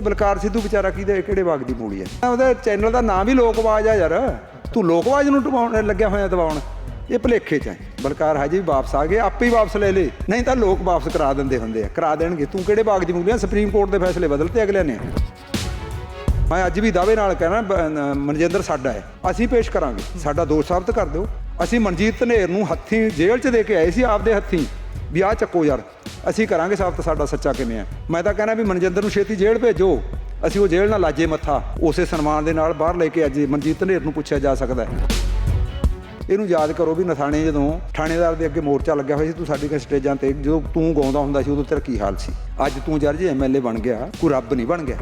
ਬਲਕਾਰ ਸਿੱਧੂ ਵਿਚਾਰਾ ਕਿਹਦੇ, ਕਿਹੜੇ ਬਾਗ ਦੀ ਮੂਲੀ ਹੈ? ਉਹਦਾ ਚੈਨਲ ਦਾ ਨਾਮ ਵੀ ਲੋਕਵਾਜ ਆ ਯਾਰ। ਤੂੰ ਲੋਕਵਾਜ ਨੂੰ ਦਬਾਉਣ, ਲੱਗਿਆ ਹੋਇਆ ਦਬਾਉਣ। ਇਹ ਭਲੇਖੇ ਚ ਹੈ। ਬਲਕਾਰ ਹਜੇ ਵਾਪਸ ਆ ਗਏ, ਆਪੇ ਹੀ ਵਾਪਸ ਲੈ ਲੇ। ਨਹੀਂ ਤਾਂ ਲੋਕ ਵਾਪਸ ਕਰਾ ਦਿੰਦੇ ਹੁੰਦੇ ਆ, ਕਰਾ ਦੇਣਗੇ। ਤੂੰ ਕਿਹੜੇ ਬਾਗ ਦੀ ਮੂਲੀ ਆ? ਸੁਪਰੀਮ ਕੋਰਟ ਦੇ ਫੈਸਲੇ ਬਦਲਤੇ ਅਗਲੇ ਨੇ। ਮੈਂ ਅੱਜ ਵੀ ਦਾਅਵੇ ਨਾਲ ਕਹਿਣਾ ਮਨਜਿੰਦਰ ਸਾਡਾ ਹੈ। ਅਸੀਂ ਪੇਸ਼ ਕਰਾਂਗੇ। ਸਾਡਾ ਦੋਸ਼ ਸਾਬਤ ਕਰ ਦਿਓ। ਅਸੀਂ ਮਨਜੀਤ ਧਨੇਰ ਨੂੰ ਹੱਥੀਂ ਜੇਲ੍ਹ 'ਚ ਦੇ ਕੇ ਆਏ ਸੀ, ਆਪਦੇ ਹੱਥੀਂ। ਵੀ ਆਹ ਚੱਕੋ ਯਾਰ, ਅਸੀਂ ਕਰਾਂਗੇ ਸਾਬਤ ਸਾਡਾ ਸੱਚਾ ਕਿਵੇਂ ਹੈ? ਮੈਂ ਤਾਂ ਕਹਿਣਾ ਵੀ ਮਨਜਿੰਦਰ ਨੂੰ ਛੇਤੀ ਜੇਲ੍ਹ ਭੇਜੋ। ਅਸੀਂ ਉਹ ਜੇਲ੍ਹ ਨਾਲ ਲਾਜੇ ਮੱਥਾ। ਉਸੇ ਸਨਮਾਨ ਦੇ ਨਾਲ ਬਾਹਰ ਲੈ ਕੇ ਅੱਜ ਮਨਜੀਤ ਧਨੇਰ ਨੂੰ ਪੁੱਛਿਆ ਜਾ ਸਕਦਾ ਹੈ। ਇਹਨੂੰ ਯਾਦ ਕਰੋ ਵੀ ਨਥਾਣੇ ਜਦੋਂ ਥਾਣੇਦਾਰ ਦੇ ਅੱਗੇ ਮੋਰਚਾ ਲੱਗਿਆ ਹੋਇਆ ਸੀ, ਤੂੰ ਸਾਡੀ ਸਟੇਜਾਂ ਤੇ ਜਦੋਂ ਤੂੰ ਗਾਉਂਦਾ ਹੁੰਦਾ ਸੀ, ਉਦੋਂ ਤੇਰਾ ਕੀ ਹਾਲ ਸੀ? ਅੱਜ ਤੂੰ ਜਰ ਜੇ ਐਮਐਲਏ ਬਣ ਗਿਆ, ਕੋਈ ਰੱਬ ਨਹੀਂ ਬਣ ਗਿਆ।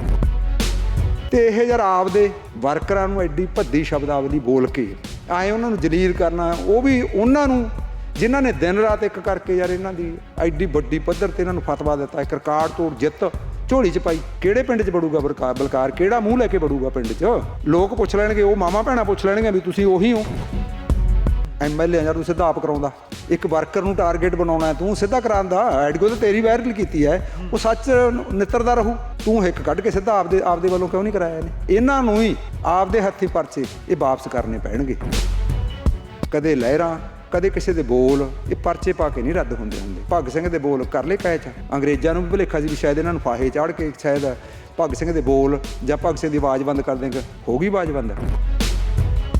ਤੇ ਇਹ ਯਾਰ ਆਪਦੇ ਵਰਕਰਾਂ ਨੂੰ ਐਡੀ ਭੱਦੀ ਸ਼ਬਦਾਵਲੀ ਬੋਲ ਕੇ, ਆਏ ਉਹਨਾਂ ਨੂੰ ਜਲੀਲ ਕਰਨਾ, ਉਹ ਵੀ ਉਹਨਾਂ ਨੂੰ ਜਿਨ੍ਹਾਂ ਨੇ ਦਿਨ ਰਾਤ ਇੱਕ ਕਰਕੇ ਯਾਰ ਇਹਨਾਂ ਦੀ ਐਡੀ ਵੱਡੀ ਪੱਧਰ ਤੇ ਇਹਨਾਂ ਨੂੰ ਫਤਵਾ ਦਿੱਤਾ, ਇੱਕ ਰਿਕਾਰਡ ਤੋੜ ਜਿੱਤ, ਝੋਲੀ ਚ ਪਾਈ, ਕਿਹੜੇ ਪਿੰਡ ਚ ਬੜੂਗਾ ਬਲਕਾਰ ਬਲਕਾਰ, ਕਿਹੜਾ ਮੂੰਹ ਲੈ ਕੇ ਬੜੂਗਾ ਪਿੰਡ ਚ? ਲੋਕ ਪੁੱਛ ਲੈਣਗੇ, ਉਹ ਮਾਮਾ ਭੈਣਾ ਪੁੱਛ ਲੈਣਗੇ ਵੀ ਤੁਸੀਂ ਉਹੀ ਹੋ। ਐਮਐਲਏ ਯਾਰ ਤੂੰ ਸਿੱਧਾ ਆਪ ਕਰਾਉਂਦਾ। ਇੱਕ ਵਰਕਰ ਨੂੰ ਟਾਰਗੇਟ ਬਣਾਉਣਾ ਤੂੰ ਸਿੱਧਾ ਕਰਾਉਂਦਾ ਐਡਗੋ ਤੇ ਤੇਰੀ ਵਾਇਰਲ ਕੀਤੀ ਹੈ। ਉਹ ਸੱਚ ਨਿੱਤਰਦਾ ਰਹੂ। ਤੂੰ ਹਿੱਕ ਕੱਢ ਕੇ ਸਿੱਧਾ ਆਪਦੇ ਆਪਦੇ ਵੱਲੋਂ ਕਿਉਂ ਨਹੀਂ ਕਰਾਇਆ ਇਹਨੇ? ਇਹਨਾਂ ਨੂੰ ਹੀ ਆਪਦੇ ਹੱਥੀ ਪਰਚੇ ਇਹ ਵਾਪਸ ਕਰਨੇ ਪੈਣਗੇ। ਕਦੇ ਲਹਿਰਾਂ ਕਦੇ ਕਿਸੇ ਦੇ ਬੋਲ ਇਹ ਪਰਚੇ ਪਾ ਕੇ ਨਹੀਂ ਰੱਦ ਹੁੰਦੇ ਹੁੰਦੇ। ਭਗਤ ਸਿੰਘ ਦੇ ਬੋਲ ਕਰ ਲਏ ਕਹਿ ਚ ਅੰਗਰੇਜ਼ਾਂ ਨੂੰ ਵੀ ਭੁਲੇਖਾ ਸੀ ਵੀ ਸ਼ਾਇਦ ਇਹਨਾਂ ਨੂੰ ਫਾਹੇ ਚਾੜ ਕੇ ਸ਼ਾਇਦ ਭਗਤ ਸਿੰਘ ਦੇ ਬੋਲ ਜਾਂ ਭਗਤ ਸਿੰਘ ਦੀ ਆਵਾਜ਼ ਬੰਦ ਕਰ ਦੇਂਗੇ ਹੋ ਗਈ ਆਵਾਜ਼ ਬੰਦ।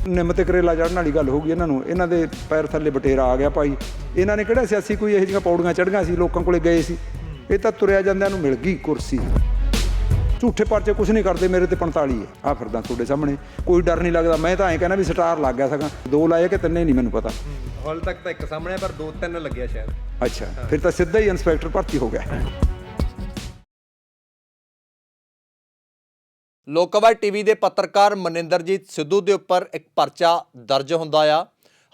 ਨਿੰਮਤ ਕਰੇਲਾ ਚੜਨ ਵਾਲੀ ਗੱਲ ਹੋ ਗਈ ਇਹਨਾਂ ਨੂੰ। ਇਹਨਾਂ ਦੇ ਪੈਰ ਥੱਲੇ ਬਟੇਰਾ ਆ ਗਿਆ ਭਾਈ। ਇਹਨਾਂ ਨੇ ਕਿਹੜਾ ਸਿਆਸੀ ਕੋਈ ਇਹੋ ਜਿਹੀਆਂ ਪੌੜੀਆਂ ਚੜ੍ਹੀਆਂ ਸੀ? ਲੋਕਾਂ ਕੋਲੇ ਗਏ ਸੀ। ਇਹ ਤਾਂ ਤੁਰਿਆ ਜਾਂਦਿਆਂ ਨੂੰ ਮਿਲ ਗਈ ਕੁਰਸੀ। ਝੂਠੇ ਪਰਚੇ ਕੁਝ ਨਹੀਂ ਕਰਦੇ ਮੇਰੇ ਤੇ 45 ਹੈ। ਆ ਫਿਰਦਾ ਤੁਹਾਡੇ ਸਾਹਮਣੇ। ਕੋਈ ਡਰ ਨਹੀਂ ਲੱਗਦਾ। ਮੈਂ ਤਾਂ ਐਂ ਕਹਿੰਦਾ ਵੀ ਸਟਾਰ ਲੱਗ ਗਿਆ ਸਕਾਂ ਦੋ ਲਾਏ ਕਿ ਤਿੰਨੇ ਨਹੀਂ ਮੈਨੂੰ ਪਤਾ। ਹਾਲ ਤੱਕ ਤਾਂ ਇੱਕ ਸਾਹਮਣੇ ਪਰ ਦੋ ਤਿੰਨ ਲੱਗਿਆ ਸ਼ਾਇਦ। ਅੱਛਾ ਫਿਰ ਤਾਂ ਸਿੱਧਾ ਹੀ ਇਨਸਪੈਕਟਰ ਭਰਤੀ ਹੋ ਗਿਆ। ਲੋਕਵਾਈ ਟੀਵੀ ਦੇ ਪੱਤਰਕਾਰ ਮਨਿੰਦਰਜੀਤ ਸਿੱਧੂ ਦੇ ਉੱਪਰ ਇੱਕ ਪਰਚਾ ਦਰਜ ਹੁੰਦਾ ਆ।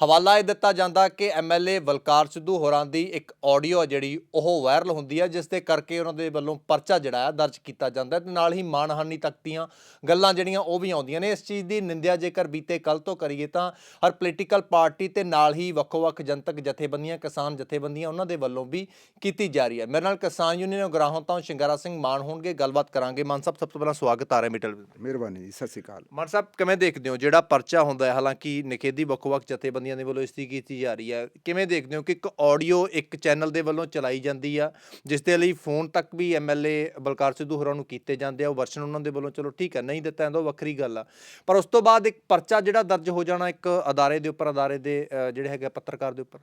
ਹਵਾਲਾ ਇਹ ਦਿੱਤਾ ਜਾਂਦਾ ਕਿ ਐਮਐਲਏ ਬਲਕਾਰ ਸਿੱਧੂ ਹੋਰਾਂ ਦੀ ਇੱਕ ਆਡੀਓ ਜਿਹੜੀ ਉਹ ਵਾਇਰਲ ਹੁੰਦੀ ਹੈ ਜਿਸ ਦੇ ਕਰਕੇ ਉਹਨਾਂ ਦੇ ਵੱਲੋਂ ਪਰਚਾ ਜਿਹੜਾ ਆ ਦਰਜ ਕੀਤਾ ਜਾਂਦਾ ਹੈ ਤੇ ਨਾਲ ਹੀ ਮਾਨਹਾਨੀ ਤੱਕ ਦੀਆਂ ਗੱਲਾਂ ਜਿਹੜੀਆਂ ਉਹ ਵੀ ਆਉਂਦੀਆਂ ਨੇ। ਇਸ ਚੀਜ਼ ਦੀ ਨਿੰਦਿਆ ਜੇਕਰ ਬੀਤੇ ਕੱਲ ਤੋਂ ਕਰੀਏ ਤਾਂ ਹਰ ਪੋਲੀਟੀਕਲ ਪਾਰਟੀ ਤੇ ਨਾਲ ਹੀ ਵੱਖੋ-ਵੱਖ ਜਨਤਕ ਜਥੇਬੰਦੀਆਂ ਕਿਸਾਨ ਜਥੇਬੰਦੀਆਂ ਉਹਨਾਂ ਦੇ ਵੱਲੋਂ ਵੀ ਕੀਤੀ ਜਾ ਰਹੀ ਹੈ ਮੇਰੇ ਨਾਲ ਕਿਸਾਨ ਯੂਨੀਅਨ ਗਰਾਹਾਂ ਤੋਂ ਸ਼ਿੰਗਾਰਾ ਸਿੰਘ ਮਾਨ ਹੋਣਗੇ ਗੱਲਬਾਤ ਕਰਾਂਗੇ। ਮਾਨ ਸਾਹਿਬ ਸਭ ਤੋਂ ਪਹਿਲਾਂ ਸਵਾਗਤ ਆ ਰਿਹਾ ਮਿਟਲ ਮਿਹਰਬਾਨੀ ਜੀ ਸਤਿ ਸ਼੍ਰੀ ਅਕਾਲ। ਮਾਨ ਸਾਹਿਬ ਕਿਵੇਂ ਦੇਖਦੇ ਹੋ? ਜਿਹੜਾ ਪਰਚਾ ਹੁੰਦਾ ਹੈ ਹਾਲਾਂਕਿ ਨਿਖੇਧੀ ਵੱਖ-ਵੱਖ ਜਥੇਬੰਦੀਆਂ ਦੇ ਵੱਲੋਂ ਇਸ ਦੀ ਕੀਤੀ ਜਾ ਰਹੀ ਹੈ ਕਿਵੇਂ ਦੇਖਦੇ ਹੋ ਕਿ ਇੱਕ ਆਡੀਓ ਇੱਕ ਚੈਨਲ ਦੇ ਵੱਲੋਂ ਚਲਾਈ ਜਾਂਦੀ ਆ ਜਿਸ ਦੇ ਲਈ ਫੋਨ ਤੱਕ ਵੀ ਐਮਐਲਏ ਬਲਕਾਰ ਸਿੱਧੂ ਹੋਰਾਂ ਨੂੰ ਕੀਤੇ ਜਾਂਦੇ ਆ ਉਹ ਵਰਸ਼ਨ ਉਹਨਾਂ ਦੇ ਵੱਲੋਂ ਚਲੋ ਠੀਕ ਹੈ ਨਹੀਂ ਦਿੱਤਾ ਜਾਂਦਾ ਉਹ ਵੱਖਰੀ ਗੱਲ ਆ। ਪਰ ਉਸ ਤੋਂ ਬਾਅਦ ਇੱਕ ਪਰਚਾ ਜਿਹੜਾ ਦਰਜ ਹੋ ਜਾਣਾ ਇੱਕ ਅਦਾਰੇ ਦੇ ਉੱਪਰ ਅਦਾਰੇ ਦੇ ਜਿਹੜੇ ਹੈਗੇ ਪੱਤਰਕਾਰ ਦੇ ਉੱਪਰ।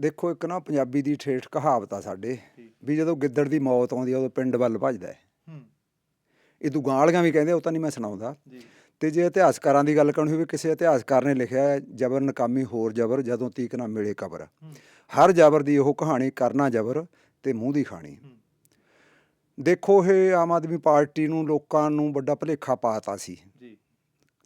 ਦੇਖੋ ਇੱਕ ਨਾ ਪੰਜਾਬੀ ਦੀ ਠੇਠ ਕਹਾਵਤ ਆ ਸਾਡੇ ਵੀ ਜਦੋਂ ਗਿੱਦੜ ਦੀ ਮੌਤ ਆਉਂਦੀ ਆ ਉਦੋਂ ਪਿੰਡ ਵੱਲ ਭੱਜਦਾ ਹੈ। ਹੂੰ। ਇਹ ਦੁਗਾਲੀਆਂ ਵੀ ਕਹਿੰਦੇ ਉਹ ਤਾਂ ਨਹੀਂ ਮੈਂ ਸੁਣਾਉਂਦਾ। ਜੀ। ਤੇ ਜੇ ਇਤਿਹਾਸਕਾਰਾਂ ਦੀ ਗੱਲ ਕਰਨੀ ਹੋਵੇ ਕਿਸੇ ਇਤਿਹਾਸਕਾਰ ਨੇ ਲਿਖਿਆ ਹੈ ਜਬਰ ਨਕਾਮੀ ਹੋਰ ਜਬਰ ਜਦੋਂ ਤੀਕ ਨਾ ਮਿਲੇ ਕਬਰ। ਹਰ ਜਬਰ ਦੀ ਉਹ ਕਹਾਣੀ ਕਰਨਾ ਜਬਰ ਤੇ ਮੂੰਹ ਦੀ ਖਾਣੀ। ਦੇਖੋ ਇਹ ਆਮ ਆਦਮੀ ਪਾਰਟੀ ਨੂੰ ਲੋਕਾਂ ਨੂੰ ਵੱਡਾ ਭੁਲੇਖਾ ਪਾਤਾ ਸੀ। ਜੀ।